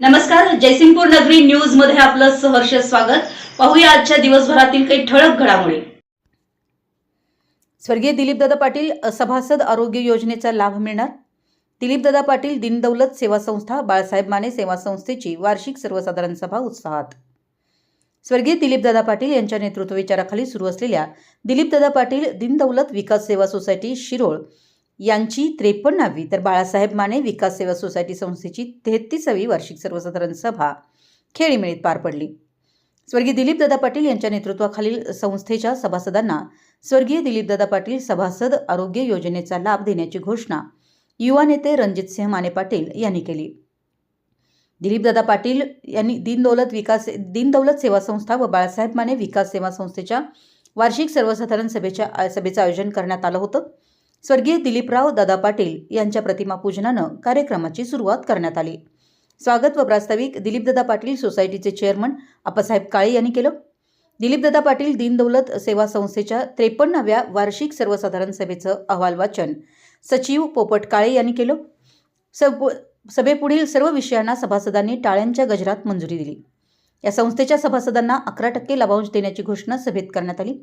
नमस्कार जयसिंगपूर नगरी न्यूजमध्ये आपलं सहर्ष स्वागत. पाहूया आजच्या दिवसभरातील काही ठळक घडामोडी. स्वर्गीय दिलीपदादा पाटील सभासद आरोग्य योजनेचा लाभ मिळणार? दिलीपदादा पाटील दीनदौलत सेवा संस्था बाळासाहेब माने सेवा संस्थेची वार्षिक सर्वसाधारण सभा उत्साहात. स्वर्गीय दिलीपदादा पाटील यांच्या नेतृत्व विचाराखाली सुरू असलेल्या दिलीपदादा पाटील दीनदौलत विकास सेवा सोसायटी शिरोळ यांची त्रेपन्नावी तर बाळासाहेब माने विकास सेवा सोसायटी संस्थेची तेहतीसावी वार्षिक सर्वसाधारण सभा खेळीमेळीत पार पडली. स्वर्गीय दिलीपदादा पाटील यांच्या नेतृत्वाखालील संस्थेच्या सभासदांना स्वर्गीय दिलीपदादा पाटील सभासद आरोग्य योजनेचा लाभ देण्याची घोषणा युवा नेते रणजितसिंह माने पाटील यांनी केली. दिलीपदादा पाटील यांनी दीनदौलत विकास दीनदौलत सेवा संस्था व बाळासाहेब माने विकास सेवा संस्थेच्या वार्षिक सर्वसाधारण सभेच्या सभेचं आयोजन करण्यात आलं होतं. स्वर्गीय दिलीपराव दादा पाटील यांच्या प्रतिमा पूजनानं कार्यक्रमाची सुरुवात करण्यात आली. स्वागत व प्रास्ताविक दिलीपदादा पाटील सोसायटीचे चेअरमन आप्पासाहेब काळे यांनी केलं. दिलीपदादा पाटील दीनदौलत सेवा संस्थेच्या त्रेपन्नाव्या वार्षिक सर्वसाधारण सभेचं अहवाल वाचन सचिव पोपट काळे यांनी केलं. सब सभेपुढील सर्व विषयांना सभासदांनी टाळ्यांच्या गजरात मंजुरी दिली. या संस्थेच्या सभासदांना अकरा टक्के लाभांश देण्याची घोषणा सभेत करण्यात आली.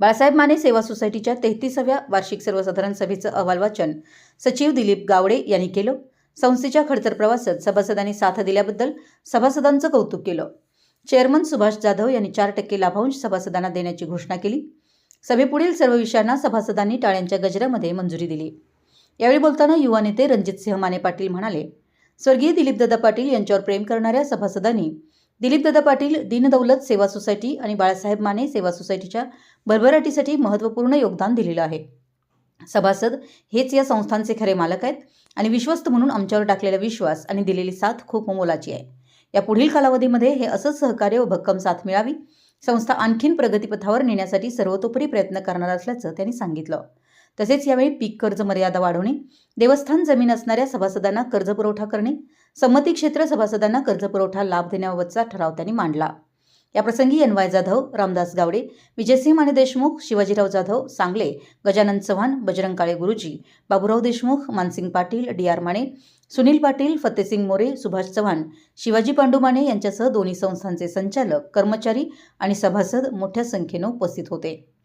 बाळासाहेब माने सेवा सोसायटीच्या तेहतीसाव्या वार्षिक सर्वसाधारण सभेचं अहवाल वाचन सचिव दिलीप गावडे यांनी केलं. संस्थेच्या खडतर प्रवासात सभासदांनी साथ दिल्याबद्दल सभासदांचं कौतुक केलं. चेअरमन सुभाष जाधव यांनी चार टक्के लाभांश सभासदांना देण्याची घोषणा केली. सभेपुढील सर्व विषयांना सभासदांनी टाळ्यांच्या गजरामध्ये मंजुरी दिली. यावेळी बोलताना युवा नेते रणजितसिंह माने पाटील म्हणाले स्वर्गीय दिलीपदादा पाटील यांच्यावर प्रेम करणाऱ्या सभासदांनी दिलीपदादा पाटील दीनदौलत सेवा सोसायटी आणि बाळासाहेब माने सेवा सोसायटीच्या भरभराटीसाठी महत्त्वपूर्ण योगदान दिलेलं आहे. सभासद हेच या संस्थांचे खरे मालक आहेत आणि विश्वस्त म्हणून आमच्यावर टाकलेला विश्वास आणि दिलेली साथ खूप मोलाची आहे. या पुढील कालावधीमध्ये हे असंच सहकार्य व भक्कम साथ मिळावी संस्था आणखीन प्रगतीपथावर नेण्यासाठी सर्वतोपरी प्रयत्न करणार असल्याचं त्यांनी सांगितलं. तसेच यावेळी पीक कर्ज मर्यादा वाढवणे देवस्थान जमीन असणाऱ्या सभासदांना कर्ज पुरवठा करणे संमती क्षेत्र सभासदांना कर्ज पुरवठा लाभ देण्याबाबतचा ठराव त्यांनी मांडला. याप्रसंगी N Y Jadhav Ramdas Gawade Vijaysinh Mane Deshmukh Shivajirao Jadhav Sangle Gajanan Chavan Bajrang Kale Guruji Baburao Deshmukh Mansing Patil D R Mane Sunil Patil Fatesing More Subhash Chavan Shivaji Pandu Mane यांच्यासह दोन्ही संस्थांचे संचालक कर्मचारी आणि सभासद मोठ्या संख्येनं उपस्थित होते.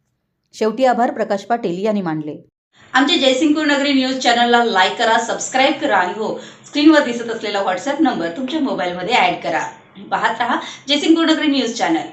शेवटी आभार प्रकाश पाटील यांनी मानले. आमच्या जयसिंगपूर नगरी न्यूज चॅनलला लाईक करा सबस्क्राईब करा आणि हो स्क्रीनवर दिसत असलेला व्हॉट्सअप नंबर तुमच्या मोबाईलमध्ये ऍड करा. पाहत राहा जयसिंगपूर नगरी न्यूज चॅनल.